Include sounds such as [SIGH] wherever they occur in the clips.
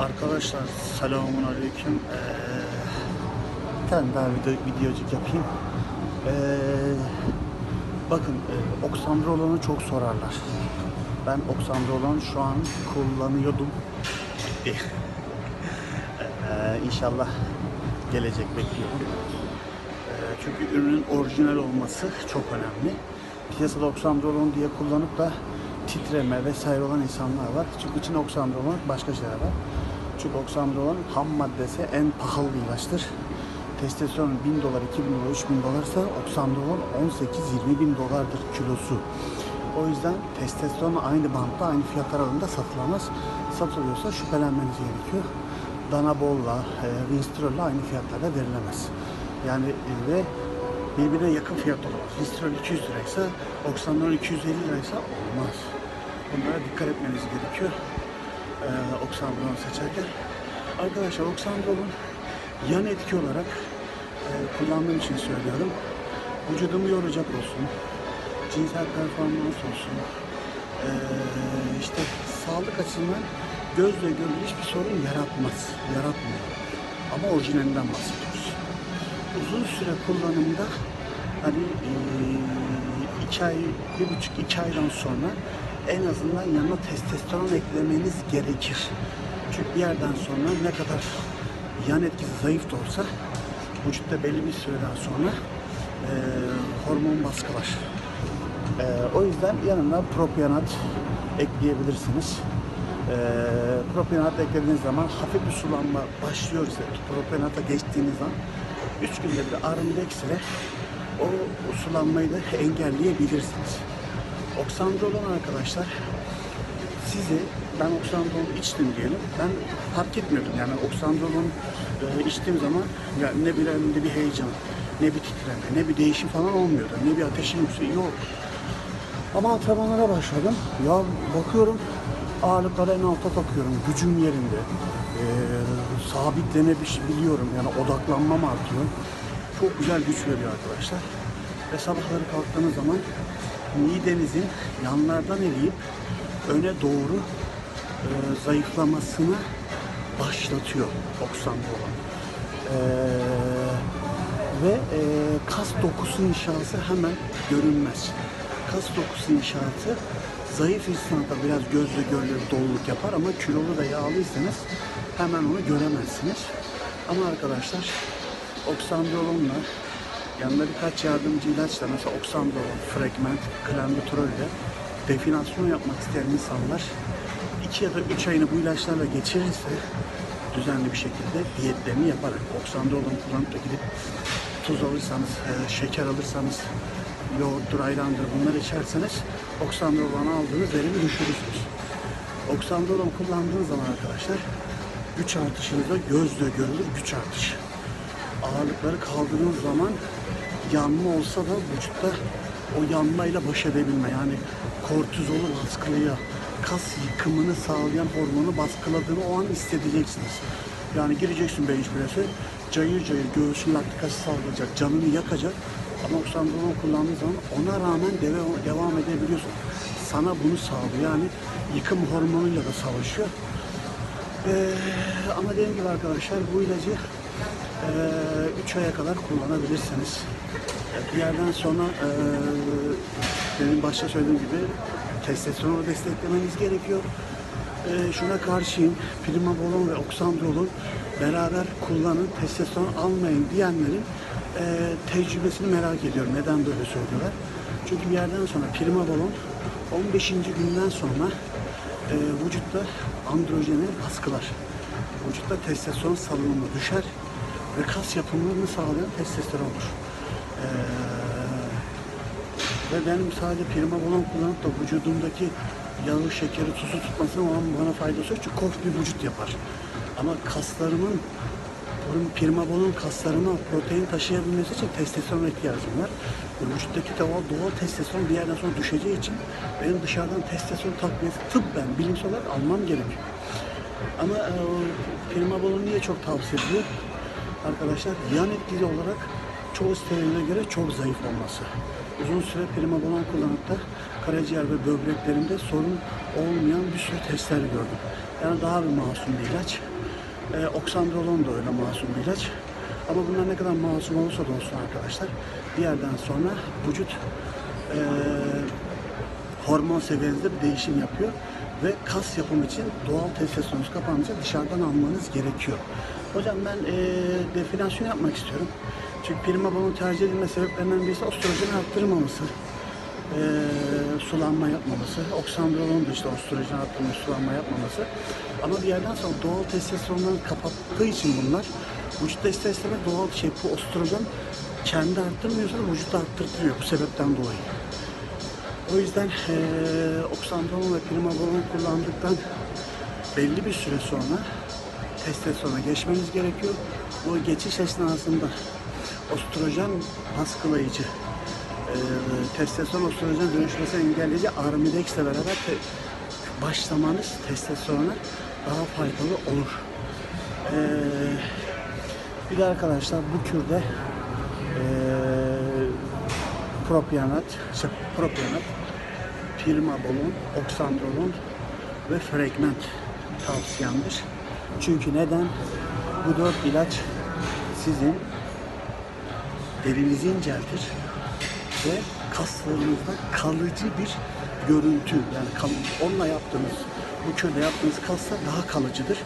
Arkadaşlar selamun aleyküm. Ee, tane daha video, videocuk yapayım. Ee, bakın e, oksandrolonu çok sorarlar. Ben oksandrolon şu an kullanıyordum. Bitti. [LAUGHS] ee, inşallah gelecek bekliyorum. Ee, çünkü ürünün orijinal olması çok önemli. Piyasada oksandrolon diye kullanıp da titreme vesaire olan insanlar var. Çünkü içinde oksandrolon başka şeyler var. Çünkü oksandrolon ham maddesi en pahalı ilaçtır. Testosteron 1000 dolar, 2000 dolar, 3000 dolarsa oksandrolon 18-20 bin dolardır kilosu. O yüzden testosteron aynı bantta, aynı fiyat aralığında satılamaz. Satılıyorsa şüphelenmeniz gerekiyor. Danabol'la, e, Winstrol'la aynı fiyatlarda verilemez. Yani e, ve birbirine yakın fiyat olamaz. Winstrol 200 liraysa, Oksandrolon 250 liraysa olmaz. Bunlara dikkat etmeniz gerekiyor. Ee, Oksandrolon seçerken. Arkadaşlar Oksandrolon yan etki olarak e, kullandığım için söylüyorum. Vücudumu yoracak olsun, cinsel performans olsun, ee, işte sağlık açısından gözle görülür hiçbir sorun yaratmaz, yaratmıyor. Ama orijinalinden bahsediyoruz. Uzun süre kullanımda hani ee, iki ay, bir buçuk iki aydan sonra en azından yanına testosteron eklemeniz gerekir. Çünkü bir yerden sonra ne kadar yan etkisi zayıf da olsa vücutta belli bir süreden sonra ee, hormon baskılar. Ee, o yüzden yanına propionat ekleyebilirsiniz. Ee, propionat eklediğiniz zaman hafif bir sulanma başlıyorsa propionata geçtiğiniz zaman 3 günde bir armidex ile o sulanmayı da engelleyebilirsiniz. Oksandrolon arkadaşlar sizi ben oksandrolon içtim diyelim. Ben fark etmiyordum yani oksandrolon e, içtiğim zaman ya ne bir elimde bir heyecan, ne bir titreme, ne bir değişim falan olmuyordu. Ne bir ateşim yükseliyor. Yok. Ama antrenmanlara başladım. Ya bakıyorum ağırlıkları en alta takıyorum. Gücüm yerinde. Ee, sabitlenebiliyorum. Yani odaklanmam artıyor. Çok güzel güç veriyor arkadaşlar. Ve sabahları kalktığınız zaman midenizin yanlardan eleyip öne doğru e, zayıflamasını başlatıyor oksandrolon. Ee, ve e, kas dokusu inşası hemen görünmez. Kas dokusu inşaatı zayıf insanda biraz gözle görülür doluluk yapar ama kilolu da yağlıysanız hemen onu göremezsiniz. Ama arkadaşlar oksandrolonla yanında birkaç yardımcı ilaçla mesela oksandrolon, fragment, klambuterol ile definasyon yapmak isteyen insanlar 2 ya da 3 ayını bu ilaçlarla geçirirse düzenli bir şekilde diyetlerini yaparak oksandrolon kullanıp da gidip tuz alırsanız, e, şeker alırsanız, yoğurttur, ayrandır bunları içerseniz oksandrolon aldığınız verimi düşürürsünüz. Oksandrolon kullandığınız zaman arkadaşlar güç artışınızda gözle görülür güç artışı. Ağırlıkları kaldırdığınız zaman yanma olsa da vücutta o yanmayla baş edebilme yani kortizolu baskılıyor. Kas yıkımını sağlayan hormonu baskıladığını o an hissedeceksiniz. Yani gireceksin bench press'e cayır cayır göğsün laktik asit salgılayacak, canını yakacak. Ama oksandrolon kullandığın zaman ona rağmen deve- devam edebiliyorsun. Sana bunu sağlıyor. Yani yıkım hormonuyla da savaşıyor. Ee, ama dediğim gibi arkadaşlar bu ilacı 3 aya kadar kullanabilirsiniz. Bir yerden sonra e, benim başta söylediğim gibi testosteronu desteklemeniz gerekiyor. E, şuna karşıyım. Primabolon ve oksandrolon beraber kullanın, testosteron almayın diyenlerin e, tecrübesini merak ediyorum. Neden böyle söylüyorlar? Çünkü bir yerden sonra primabolon 15. günden sonra e, vücutta androjeni baskılar. Vücutta testosteron salınımı düşer ve kas yapımlarını sağlayan testosterondur. Ee, ve benim sadece primabolon kullanıp da vücudumdaki yağı, şekeri, tuzu tutmasının olan bana faydası yok. Çünkü kof bir vücut yapar. Ama kaslarımın bunun primabolon kaslarıma protein taşıyabilmesi için testosteron ihtiyacım var. Vücuttaki doğal, doğal testosteron bir yerden sonra düşeceği için benim dışarıdan testosteron takviyesi tıbben, bilimsel olarak almam gerekiyor. Ama e, o primabolon niye çok tavsiye ediliyor? Arkadaşlar yan etkili olarak çoğu steroide göre çok zayıf olması. Uzun süre primabolon kullanıp da karaciğer ve böbreklerimde sorun olmayan bir sürü testler gördüm. Yani daha bir masum bir ilaç. Ee, oksandrolon da öyle masum bir ilaç. Ama bunlar ne kadar masum olursa da olsun arkadaşlar bir yerden sonra vücut ee, hormon seviyenizde bir değişim yapıyor ve kas yapım için doğal testosteronunuz kapanınca dışarıdan almanız gerekiyor. Hocam ben ee, definasyon yapmak istiyorum. Çünkü primabolun tercih edilme sebeplerinden birisi östrojen arttırmaması e, sulanma yapmaması, oksandrolon da işte östrojen arttırma, sulanma yapmaması. Ama bir yerden sonra doğal testosteronları kapattığı için bunlar vücutta ister istemez doğal şey bu östrojen kendi arttırmıyorsa vücut arttırtıyor bu sebepten dolayı. O yüzden e, oksandrolon ve primabolon kullandıktan belli bir süre sonra testosterona geçmeniz gerekiyor. Bu geçiş esnasında östrojen baskılayıcı e, testosteron östrojen dönüşmesini engelleyici Arimidex ile beraber te- başlamanız testosterona daha faydalı olur. E, bir de arkadaşlar bu kürde e, propionat, şey, propionat, pirmabolon, oksandrolon ve fragment tavsiyemdir. Çünkü neden? Bu dört ilaç sizin derinizi inceltir ve kaslarınızda kalıcı bir görüntü yani kal- onunla yaptığınız bu kürle yaptığınız kaslar daha kalıcıdır.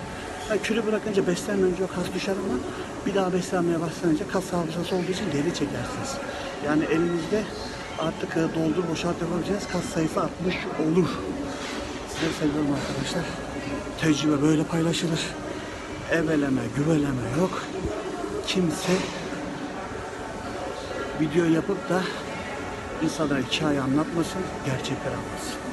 Yani kürü bırakınca beslenmeden önce kas düşer ama bir daha beslenmeye başlanınca kas hafızası olduğu için geri çekersiniz. Yani elinizde artık e, doldur boşalt yapabileceğiniz kas sayısı artmış olur. Size seviyorum arkadaşlar. Tecrübe böyle paylaşılır. Eveleme, güveleme yok. Kimse video yapıp da insanlara hikaye anlatmasın, gerçekleri anlatsın.